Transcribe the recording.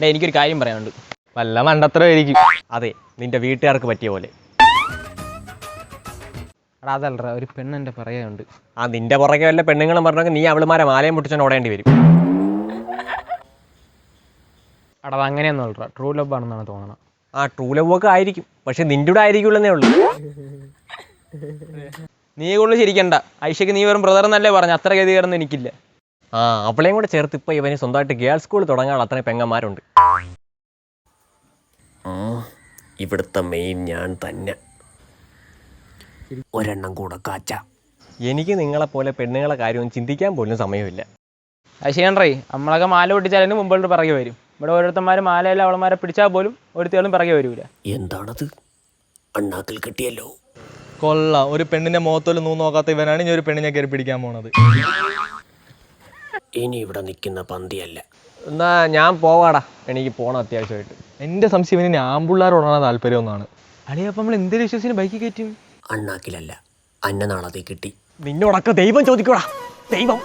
Day എനിക്കൊരു കാര്യം പറയാനുണ്ട്. വല്ല മണ്ടത്രമായിരിക്കും അതെ നിന്റെ വീട്ടുകാർക്ക് പറ്റിയ പോലെ. എടാ അതല്ലടാ ഒരു പെണ്ണെന്റെ പറയാനുണ്ട് ആ നിന്റെ പുറകെ വല്ല പെണ്ണുങ്ങളും പറഞ്ഞെങ്കിൽ നീ അവളുമാരെ മാലയും പൊട്ടിച്ചോണ്ട് ഓടേണ്ടി വരും. എടാ അത് അങ്ങനെയൊന്നും അല്ലടാ ട്രൂ ലവ് ആണെന്നാണ് തോന്നണം. ആ ട്രൂ ലവ് ഒക്കെ ആയിരിക്കും. പക്ഷെ നിന്റെ കൂടെ ആയിരിക്കുള്ളന്നേ ഉള്ളൂ. നീ കൂടുതൽ ശരിക്കണ്ട ഐഷയ്ക്ക് നീ വെറും ബ്രദർ എന്നല്ലേ പറഞ്ഞു? അത്ര ഗതികേറൊന്നും എനിക്കില്ല. ആ അവളെയും കൂടെ ചേർത്ത് ഇപ്പൊ ഇവന് സ്വന്തമായിട്ട് ഗേൾസ് സ്കൂൾ തുടങ്ങാനുള്ള അത്രയും പെങ്ങന്മാരുണ്ട്. ഇവിടുത്തെ മെയിൻ ഞാൻ തന്നെ. ഒരെണ്ണം കൂടെ കാച്ച. എനിക്ക് നിങ്ങളെ പോലെ പെണ്ണുങ്ങളെ കാര്യമൊന്നും ചിന്തിക്കാൻ പോലും സമയമില്ല. അത് ചെയ്യണ്ടേ നമ്മളൊക്കെ മാല പൊട്ടിച്ചാലും മുമ്പോട്ട് പിറകെ വരും. ഇവിടെ ഓരോരുത്തന്മാർ മാലയല്ല അവളമാരെ പിടിച്ചാൽ പോലും ഒരുത്തേളും പിറകെ വരൂല. എന്താണത്? അണ്ണാക്കിൽ കിട്ടിയല്ലോ. കൊള്ളാം. ഒരു പെണ്ണിന്റെ മുഖത്തോലും നൂ നോക്കാത്ത ഇവനാണ് ഇനി ഒരു പെണ്ണിനെ കയറി പിടിക്കാൻ പോണത്. ഇനി ഇവിടെ നിൽക്കുന്ന പന്തിയല്ല. എന്നാ ഞാൻ പോവാടാ. എനിക്ക് പോകണം അത്യാവശ്യമായിട്ട്. എന്റെ സംശയം ഇനി ആമ്പിള്ളാരോടാണ് താല്പര്യം ഒന്നാണ്. അളിയപ്പം നമ്മൾ എന്തൊരു വിശ്വസിന് ബൈക്ക് കയറ്റും? അണ്ണാക്കിലല്ല. അന്നനാളതേ കിട്ടി. നിന്നോടൊക്കെ ദൈവം ചോദിക്കൂടാ. ദൈവം.